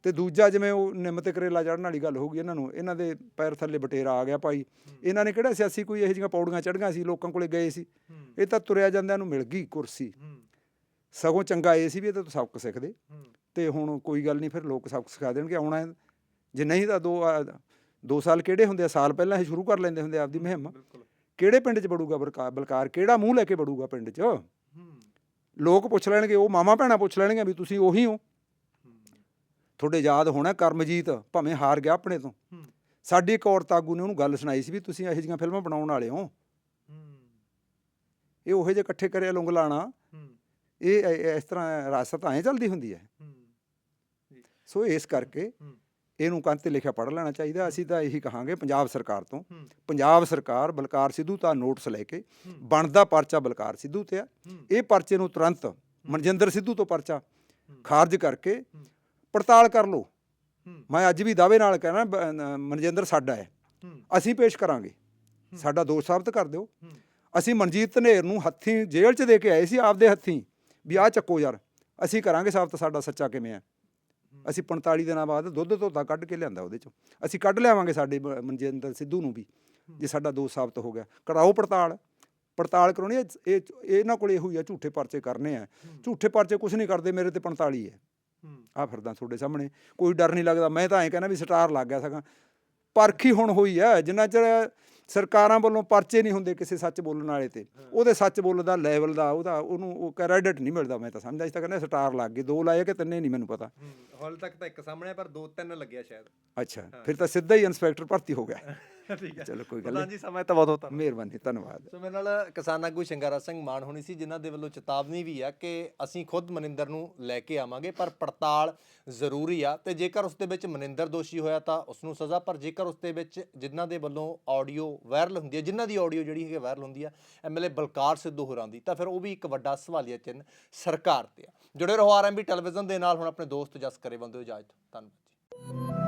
ਤੇ ਦੂਜਾ ਜਿਵੇਂ ਉਹ ਨਿੰਮ ਤੇ ਕਰੇਲਾ ਚੜਨ ਵਾਲੀ ਗੱਲ ਹੋ ਗਈ ਇਹਨਾਂ ਨੂੰ ਇਹਨਾਂ ਦੇ ਪੈਰ ਥੱਲੇ ਬਟੇਰਾ ਆ ਗਿਆ ਭਾਈ। ਇਹਨਾਂ ਨੇ ਕਿਹੜਾ ਸਿਆਸੀ ਕੋਈ ਇਹੋ ਜਿਹੀਆਂ ਪੌੜੀਆਂ ਚੜ੍ਹੀਆਂ ਸੀ ਲੋਕਾਂ ਕੋਲੇ ਗਏ ਸੀ। ਇਹ ਤਾਂ ਤੁਰਿਆ ਜਾਂਦਿਆਂ ਨੂੰ ਮਿਲ ਗਈ ਕੁਰਸੀ। ਸਗੋਂ ਚੰਗਾ ਇਹ ਸੀ ਵੀ ਇਹ ਤਾਂ ਸਬਕ ਸਿੱਖਦੇ। ਤੇ ਹੁਣ ਕੋਈ ਗੱਲ ਨਹੀਂ ਫਿਰ ਲੋਕ ਸਬਕ ਸਿਖਾ ਦੇਣਗੇ। ਆਉਣਾ ਹੈ। ਜੇ ਨਹੀਂ ਤਾਂ ਦੋ ਆ- ਦੋ ਸਾਲ ਕਿਹੜੇ ਹੁੰਦੇ ਆ? ਸਾਲ ਪਹਿਲਾਂ ਇਹ ਸ਼ੁਰੂ ਕਰ ਲੈਂਦੇ ਹੁੰਦੇ ਆ ਆਪਦੀ ਮੁਹਿੰਮ। ਕਿਹੜੇ ਪਿੰਡ 'ਚ ਬੜੂਗਾ ਬਲਕਾਰ ਬਲਕਾਰ? ਕਿਹੜਾ ਮੂੰਹ ਲੈ ਕੇ ਬੜੂਗਾ ਪਿੰਡ 'ਚ? ਲੋਕ ਪੁੱਛ ਲੈਣਗੇ ਉਹ ਮਾਮਾ ਭੈਣਾਂ ਪੁੱਛ ਲੈਣਗੇ ਵੀ ਤੁਸੀਂ ਉਹੀ ਹੋ। ਤੁਹਾਡੇ ਯਾਦ ਹੋਣਾ ਕਰਮਜੀਤ ਭਾਵੇਂ ਹਾਰ ਗਿਆ ਆਪਣੇ ਤੋਂ। ਸਾਡੀ ਇੱਕ ਔਰਤ ਆਗੂ ਨੇ ਉਹਨੂੰ ਗੱਲ ਸੁਣਾਈ ਸੀ ਵੀ ਤੁਸੀਂ ਇਹੋ ਜਿਹੀਆਂ ਫਿਲਮਾਂ ਬਣਾਉਣ ਵਾਲੇ ਹੋ। ਇਹ ਉਹੋ ਜਿਹੇ ਇਕੱਠੇ ਕਰਿਆ ਲੁੰਗ ਲਾਣਾ ਇਹ ਇਸ ਤਰ੍ਹਾਂ ਰਾਸਤ ਐਂ ਚੱਲਦੀ ਹੁੰਦੀ ਹੈ। ਸੋ ਇਸ ਕਰਕੇ ਇਹਨੂੰ ਕੰਨ ਤੇ ਲਿਖਿਆ ਪੜ੍ਹ ਲੈਣਾ ਚਾਹੀਦਾ। ਅਸੀਂ ਤਾਂ ਇਹੀ ਕਹਾਂਗੇ ਪੰਜਾਬ ਸਰਕਾਰ ਤੋਂ। ਪੰਜਾਬ ਸਰਕਾਰ ਬਲਕਾਰ ਸਿੱਧੂ ਤਾਂ ਨੋਟਿਸ ਲੈ ਕੇ ਬਣਦਾ ਪਰਚਾ ਬਲਕਾਰ ਸਿੱਧੂ ਤੇ ਆ। ਇਹ ਪਰਚੇ ਨੂੰ ਤੁਰੰਤ ਮਨਜਿੰਦਰ ਸਿੱਧੂ ਤੋਂ ਪਰਚਾ ਖਾਰਜ ਕਰਕੇ ਪੜਤਾਲ ਕਰ ਲਓ। ਮੈਂ ਅੱਜ ਵੀ ਦਾਅਵੇ ਨਾਲ ਕਹਿਣਾ ਮਨਜਿੰਦਰ ਸਾਡਾ ਹੈ। ਅਸੀਂ ਪੇਸ਼ ਕਰਾਂਗੇ। ਸਾਡਾ ਦੋਸ਼ ਸਾਬਤ ਕਰ ਦਿਓ। ਅਸੀਂ ਮਨਜੀਤ ਧਨੇਰ ਨੂੰ ਹੱਥੀਂ ਜੇਲ੍ਹ 'ਚ ਦੇ ਕੇ ਆਏ ਸੀ ਆਪਦੇ ਹੱਥੀਂ। ਵੀ ਆਹ ਚੱਕੋ ਯਾਰ, ਅਸੀਂ ਕਰਾਂਗੇ ਸਾਬਤ ਸਾਡਾ ਸੱਚਾ ਕਿਵੇਂ ਹੈ। ਅਸੀਂ 45 ਦਿਨਾਂ ਬਾਅਦ ਦੁੱਧ ਧੋਤਾ ਕੱਢ ਕੇ ਲਿਆਂਦਾ ਉਹਦੇ ਚੋਂ। ਅਸੀਂ ਕੱਢ ਲਿਆਵਾਂਗੇ ਸਾਡੇ ਮ- ਮਨਜਿੰਦਰ ਸਿੱਧੂ ਨੂੰ ਵੀ, ਜੇ ਸਾਡਾ ਦੋਸ਼ ਸਾਬਤ ਹੋ ਗਿਆ। ਕਰਾਓ ਪੜਤਾਲ। ਪੜਤਾਲ ਕਰਾਉਣੀ ਇਹ ਇਹਨਾਂ ਕੋਲ ਇਹੋ ਹੀ ਆ, ਝੂਠੇ ਪਰਚੇ ਕਰਨੇ ਆ। ਝੂਠੇ ਪਰਚੇ ਕੁਝ ਨਹੀਂ ਕਰਦੇ, ਮੇਰੇ ਤੇ 45 ਹੈ। ਆ ਫਿਰਦਾ ਤੁਹਾਡੇ ਸਾਹਮਣੇ। ਕੋਈ ਡਰ ਨਹੀਂ ਲੱਗਦਾ। ਮੈਂ ਤਾਂ ਐਂ ਕਹਿੰਦਾ ਵੀ ਸਟਾਰ ਲੱਗ ਗਿਆ ਸਕਾਂ ਪਰਖੀ ਹੁਣ ਹੋਈ ਹੈ ਜਿੰਨਾ ਚਿਰ ਸਰਕਾਰਾਂ ਵੱਲੋਂ ਪਰਚੇ ਨਹੀਂ ਹੁੰਦੇ ਕਿਸੇ ਸੱਚ ਬੋਲਣ ਵਾਲੇ ਤੇ। ਉਹਦੇ ਸੱਚ ਬੋਲਣ ਦਾ ਲੈਵਲ ਦਾ ਉਹਦਾ ਉਹਨੂੰ ਉਹ ਕ੍ਰੈਡਿਟ ਨਹੀਂ ਮਿਲਦਾ ਮੈਂ ਤਾਂ ਸਮਝਦਾ ਇਸ ਤਾਂ ਕਹਿੰਦਾ ਸਟਾਰ ਲੱਗ ਗਏ ਦੋ ਲਾਏ ਕਿ ਤਿੰਨੇ ਨਹੀਂ ਮੈਨੂੰ ਪਤਾ। ਹਾਲ ਤੱਕ ਤਾਂ ਇੱਕ ਸਾਹਮਣੇ ਪਰ ਦੋ ਤਿੰਨ ਲੱਗਿਆ ਸ਼ਾਇਦ। ਅੱਛਾ ਫਿਰ ਤਾਂ ਸਿੱਧਾ ਹੀ ਇਨਸਪੈਕਟਰ ਭਰਤੀ ਹੋ ਗਿਆ। ਠੀਕ ਹੈ। ਚਲੋ ਕੋਈ ਗੱਲ ਨਹੀਂ। ਜੀ ਸਮਾਂ ਤਾਂ ਬਹੁਤ ਬਹੁਤ ਮਿਹਰਬਾਨੀ ਧੰਨਵਾਦ। ਸੋ ਮੇਰੇ ਨਾਲ ਕਿਸਾਨ ਆਗੂ ਸ਼ਿੰਗਾਰਾ ਸਿੰਘ ਮਾਨ ਹੋਣੀ ਸੀ ਜਿਨ੍ਹਾਂ ਦੇ ਵੱਲੋਂ ਚੇਤਾਵਨੀ ਵੀ ਆ ਕਿ ਅਸੀਂ ਖੁਦ ਮਨਿੰਦਰ ਨੂੰ ਲੈ ਕੇ ਆਵਾਂਗੇ ਪਰ ਪੜਤਾਲ ਜ਼ਰੂਰੀ ਆ ਤੇ ਜੇਕਰ ਉਸ ਦੇ ਵਿੱਚ ਮਨਿੰਦਰ ਦੋਸ਼ੀ ਹੋਇਆ ਤਾਂ ਉਸ ਨੂੰ ਸਜ਼ਾ ਪਰ ਜੇਕਰ ਉਸ ਦੇ ਵਿੱਚ ਜਿਨ੍ਹਾਂ ਦੇ ਵੱਲੋਂ ਆਡੀਓ ਵਾਇਰਲ ਹੁੰਦੀ ਹੈ ਜਿਨ੍ਹਾਂ ਦੀ ਆਡੀਓ ਜਿਹੜੀ ਹੈ ਵਾਇਰਲ ਹੁੰਦੀ ਆ ਐਮਐਲਏ ਬਲਕਾਰ ਸਿੱਧੂ ਹੋਰਾਂ ਦੀ ਤਾਂ ਫਿਰ ਉਹ ਵੀ ਇੱਕ ਵੱਡਾ ਸਵਾਲੀਆ ਚਿੰਨ੍ਹ ਸਰਕਾਰ ਤੇ ਆ। ਜੁੜੇ ਰਹੋ ਆਰਐਮਬੀ ਟੈਲੀਵਿਜ਼ਨ ਦੇ ਨਾਲ ਹੁਣ ਆਪਣੇ ਦੋਸਤ ਜਸ ਕਰੇ ਬੰਦੇ ਇਜਾਜ਼ਤ ਧੰਨਵਾਦ ਜੀ।